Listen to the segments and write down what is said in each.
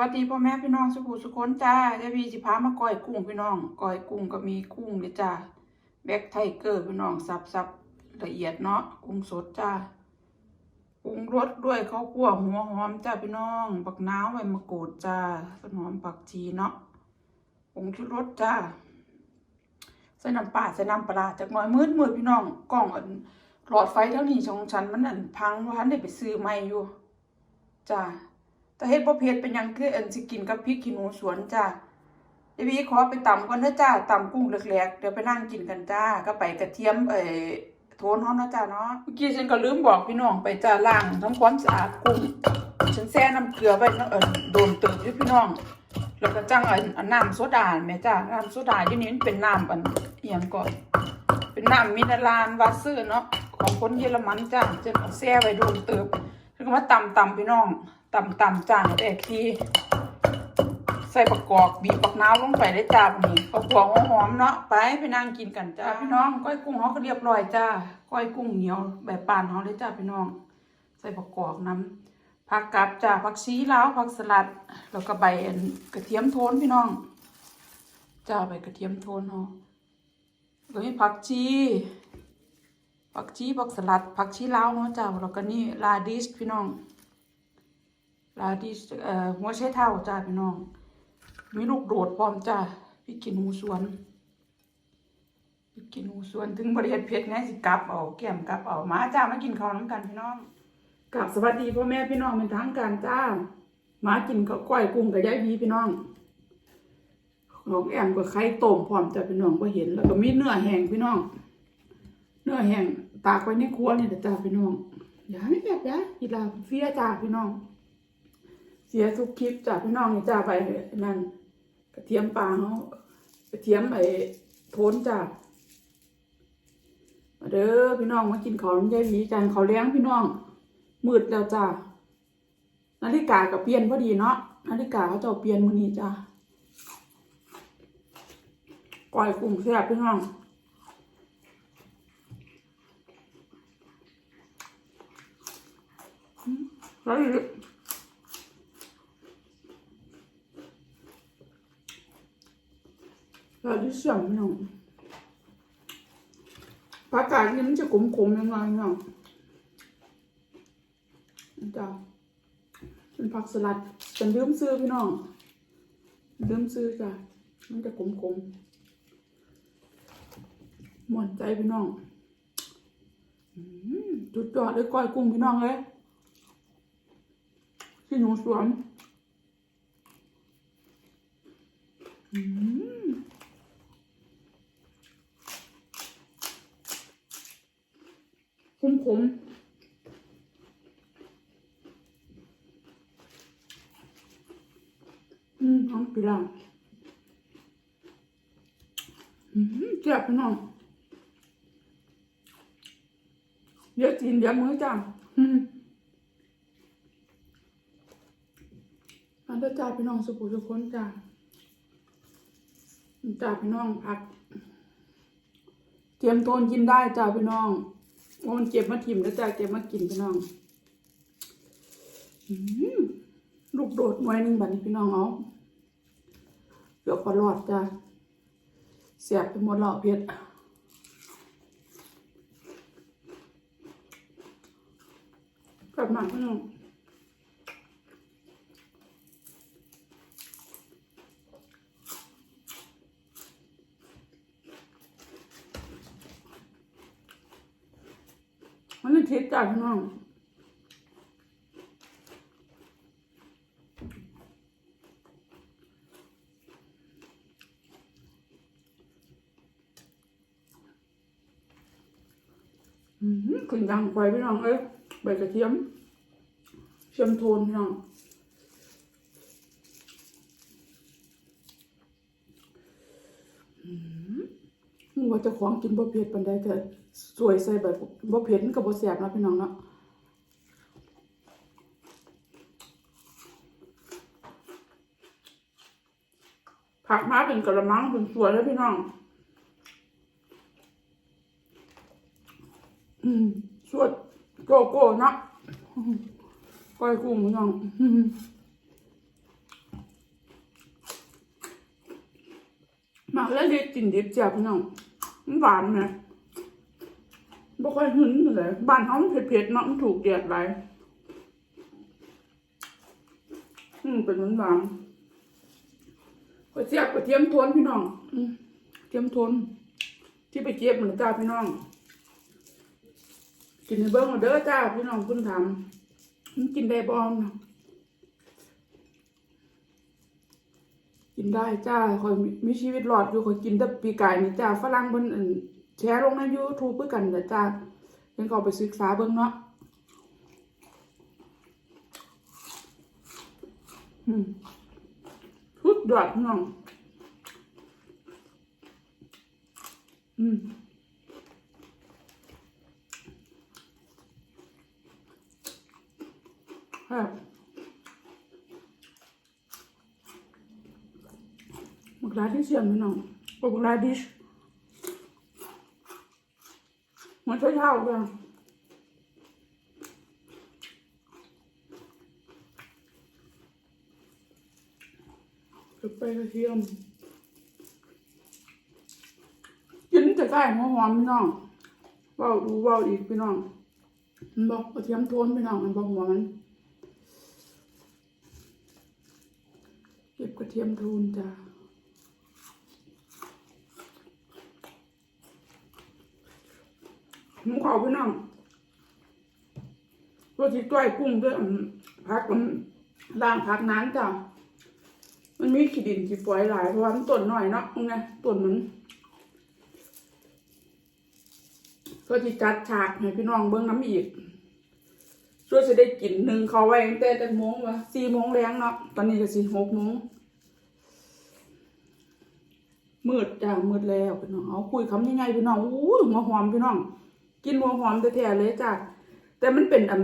วัสดีพ่อแม่พี่น้องสุขุสุคนจ้าเดี๋ยวพี่สิพามาก้อยกุ้งพี่น้องก้อยกุ้งก็มีกุ้งเลยจ้าแบ็คไทเกอร์พี่น้องสับสับละเอียดเนาะกุ้งสดจ้าปรุงรสด้วยข้าวคั่วหัวหอมจ้าพี่น้องบักน้าวใบมะกรูดจ้าต้นหอมผักชีเนาะปรุงชูรสจ้าใส่น้ำปลาใส่น้ำปลาจากน้อยมืดมืดพี่น้องกล้องอันหลอดไฟเท่านี้ของฉันมันอันพังว่าทันได้ไปซื้อใหม่อยู่จ้า เฮ็ดบ่เผ็ดเป็นหยังคืออันสิกินกับพริกขี้หนูสวนจ้าเดี๋ยวพี่ขอไปตำก่อนเด้อจ้าตำกุ้งแหลกๆเดี๋ยวไปนั่งกินกันจ้าก็ไปกระเทียมเอ่อโทนเฮานะจ้าเนาะเมื่อกี้ฉันก็ลืมบอกพี่น้องไปจ้าล้างทำความสะอาดกุ้งฉันแช่น้ำเกลือไว้เนาะเอิ้นโดนเติบอยู่พี่น้องแล้วก็จังอันอันน้ำโซดาแม่จ้าน้ำโซดาอยู่นี่มันเป็นน้ำอันอียงก่อนเป็นน้ำมินเนอรานวาเซอร์เนาะของคนเยอรมันจ้าจะเอาแช่ไว้โดนเติบแล้วก็มาตำตำพี่น้อง ตำตำจ้าแต่ทีใส่ประกอบบีบปักน้าวลงไปได้จ้าวันนี้ข้าวคั่วหอมๆเนาะไปไปนั่งกินกันจ้าพี่น้องก้อยกุ้งเขาก็เรียบร้อยจ้าก้อยกุ้งเหนียวแบบปานเขาเลยจ้าพี่น้อง ใส่ประกอบน้ำผักกับจ้าผักชีลาวผักสลัด แล้วก็ใบอันกระเทียมโทนพี่น้องจ้าใบกระเทียมโทนเนาะแล้วมีผักชีผักชีผักสลัดผักชีลาวเนาะจ้าแล้วก็นี่ลาดิสพี่น้อง ลาดิสหัวไชเท้าจ้าพี่น้อง มีลูกโดดพร้อมจ้าพี่กินหูสวนพี่กินหูสวนถึงบริเวณเพชรไงสิกลับเอาแก้มกลับเอามาจ้ามากินข้าวน้ำกันพี่น้องกลับสวัสดีพ่อแม่พี่น้องเป็นทางการจ้ามากินข้าวก้อยกุ้งกับยายบีพี่น้องของแอมก็ไข่ต้มพร้อมจะพี่น้องก็เห็นแล้วก็มีเนื้อแห้งพี่น้อง เนื้อแห้งตากไว้ในครัวนี่แหละจ้าพี่น้องอย่าให้แบบนะอีลาเฟียจ้าพี่น้อง สียทุกคลิปจ้าพี่น้องจ้าไปนั่นกระเทียมปลาเขากระเทียมไอ้โทนจ้ามาเด้อพี่น้องมากินข้าวน้ำยายหวีกันข้าวเลี้ยงพี่น้องมืดแล้วจ้านาฬิกากับเปลี่ยนพอดีเนาะนาฬิกาเขาจะเอาเปลี่ยนมื้อนี้จ้าก้อยกุ้งแซ่บพี่น้องอืมแล้ว อีกแล้วที่เสียงพี่น้องผักกาดนี่มันจะขมๆยังไงพี่น้องจ้าเป็นผักสลัดเป็นลืมซื้อพี่น้องลืมซื้อจ้ะมันจะขมๆหมวนใจพี่น้องจุดยอดเลยก้อยกุ้งพี่น้องเลยที่หนูสวนอืมคุ้ม ขมอืมหอมปีลาอืมเจ็บพี่น้องเดี๋ยวกินเดี๋ยวมื้อจ้าอืมอันเดอจ้าพี่น้องสุขุสุขคนจ้าจ้าพี่น้องพัก เตรียมโทนกินได้จ้าพี่น้อง โอนเก็บมาถิ่มแล้วจ้าเก็บมากินพี่น้องลูกโดดหน่วยนึงบัดนี้พี่น้องเอาเกือบปลอดจ้าเสียบไปหมดหล่อเพียบกลับมาพี่น้อง มันเลยทิศจ้าพี่น้องขึ้นดังไปพี่น้องเอ้ยใบกระเทียมเชื่อมโทนพี่น้องอืมว่าเจะของกินบ่เผ็ดปานใดแต่ สวยใส่แบบบ่เผ็ดกับบ่แสบนะพี่น้องเนาะผักมาเป็นกระมังเป็นสวยเลยพี่น้องอืมสวดโกโก้นะก้อยกุ้งพี่น้องหมักแล้วดิบกินดิบจ็บพี่น้องหวานไหม บ่ค่อยหึนเลยบ้านเขามันเผ็ดๆเนาะมันถูกเดียดไรอืมเป็นหวานๆกระเจี๊ยบกระเทียมทวนพี่น้อง อืมเทียมทวนที่ไปเก็บมันจ้าพี่น้อง กินในเบิ้งเอาเด้อจ้าพี่น้องคุณทำมันกินได้บ้องกินได้จ้าคอยมีชีวิตรอดอยู่คอยกินแต่ปีกายนี่จ้าฝรั่งเพิ่นอั่น แชร์ลงในยูทูบเพื่อกันแต่จ้าเพิ่นก็เอาไปศึกษาเบิ่งเนาะทุดยอดน้อง อืมครับมักลาดิชยังไม่น้องมักลาดิช มันใช้เท้ากันกระเปกระเทียมกินจะใกล้หอมๆพี่น้องเว้าดูเว้าอีกพี่น้องมันบอกกระเทียมโทนพี่น้องมันบอกหัวมันเก็บกระเทียมทูนจ้า หมูเขาพี่น้องตัวที่ต้อยกุ้งด้วยอันพักมันล่างพักนั้นจ้ะมันมีขี้ดินขี้ฝอยหลายเพราะว่ามันต้นหน่อยเนาะไงต้นมันก็ที่จัดฉากให้พี่น้องเบิ้งน้ำอีกช่วยจะได้กินหนึ่งเขาไว้ตั้งแต่จังโมงวะสี่โมงแรงเนาะตอนนี้ก็สี่หกโมงมืดจ้ามืดแล้วพี่น้องเอาคุยคำยังไงพี่น้องอู้ยหัวหอมพี่น้อง กินหัวหอมแท้ๆเลยจ้าแต่มันเป็นอัน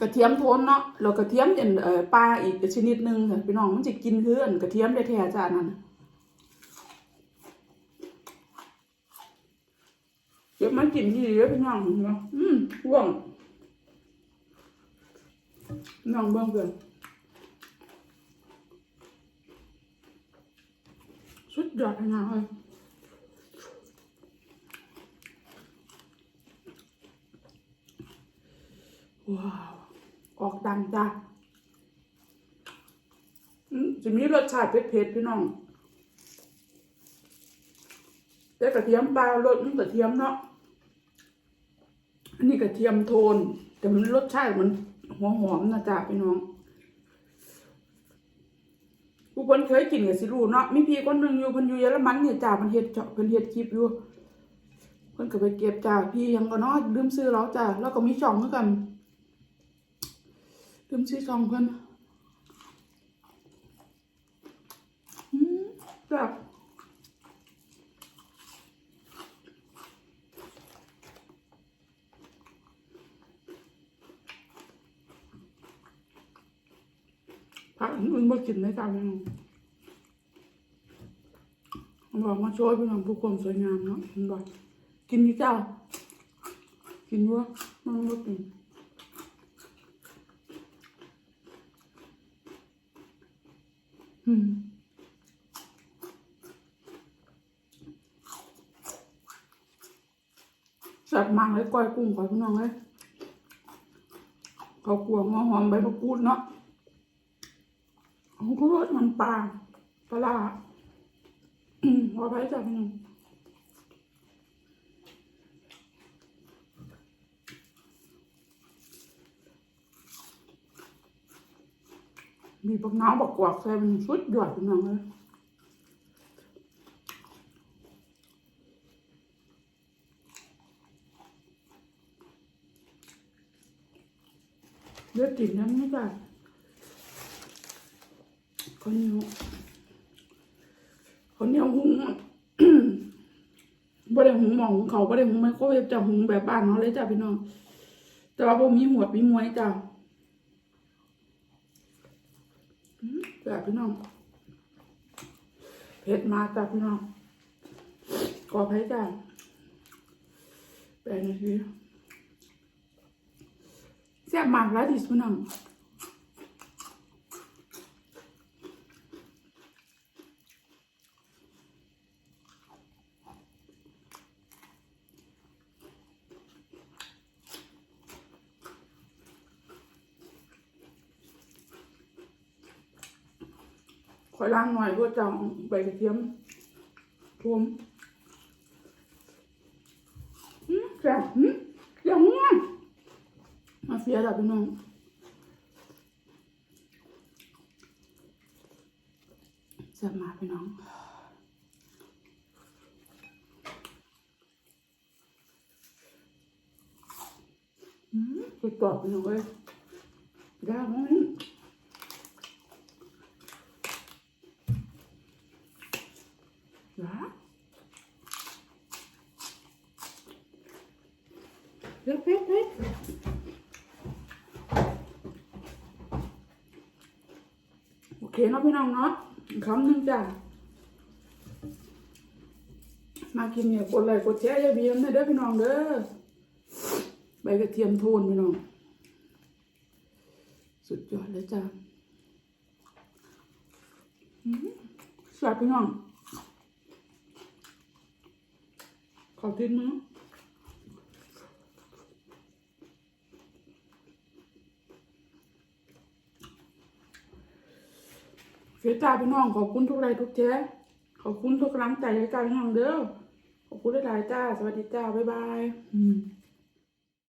กระเทียมโทนเนาะแล้วกระเทียมเป็นปลาอีกชนิดหนึ่งค่ะพี่น้องมันจะกินคืออันกระเทียมแท้ๆจ้านั่นเดี๋ยวมันกินที่เยอะพี่น้องเนาะอืมห่วงน้องเบิ่งเพื่อนสุดยอดนาดเลยว้าว ออกดัง จ้าอืมจะมีรสชาติเผ็ดๆพี่น้องแต่กระเทียมปลารสมันกระเทียมเนาะอันนี้กระเทียมโทน แต่มันรสชาติมันหัวหอมนะจ๊ะพี่น้องผู้คนเคยกินกับสิรูเนาะมีพี่คนหนึ่งอยู่พิ่นอยู่เยอรมันเนี่ยจ้าเพิ่นเฮ็ดเจาะเพิ่นเฮ็ดคลิปอยู่เพิ่นก็ไปเก็บจ้าพี่ยังก็เนาะลืมซื้อแล้วจ้าแล้วก็มีช่องเหมือนกัน ลืมซื้อช่องเพิ่นอืมจ้าผักมันบ่กินได้จ้าพี่น้องมัน แซ่บมากเลยก้อยกุ้งก้อยพี่น้องเลยเขากลัวงอหอมใบมะกรูดเนาะของกูรสมันปลาปลาร้าอืมเอาไปจ้ะพี่น้อง มีปักน้ำบักกวากใส่มันสุดยอดพี่น้องเลยเลือดกินน้ำนี่จ้ะข้าวเหนียวข้าวเหนียวหุงบ่ได้หุงหม้อหุงเขาบ่ได้หุงไมโครเวฟจ้ะหุงแบบบ้านเนาเลยจ้ะพี่น้อง แต่ว่าบ่มีหัวมีมวยจ้ะ จ้ะพี่น้องเผ็ดมากจ้ะพี่น้องขออภัยจ้ะแปดนาทีแซ่บมากแล้วดิสพี่น้อง อยล้างหน่อยเพื่อจะเอาใบกระเทียมท่วมอืมแซ่บอืมอย่างนี้มาเฟียดับพี่น้องแซ่บมากพี่น้องอืมสุดยอดพี่น้องเอ้ยได้ไหมได้เผ็ดเผ็ดเผ็ด โอเคเนาะพี่น้องเนาะคำหนึ่งจ้ะมากินเนี่ยกดไลค์กดแชร์อย่าเบียมนะเด้อพี่น้องเด้อใบกระเทียมโทนพี่น้อง สุดยอดเลยจ้าสวัสดีพี่น้องขอกินมั้ง เสียใจพี่น้องขอบคุณทุกไลค์ทุกแชร์ขอบคุณทุกกำลังใจให้กันพี่น้องเด้อขอบคุณหลายๆจ้า สวัสดีจ้า บ๊ายบายอืม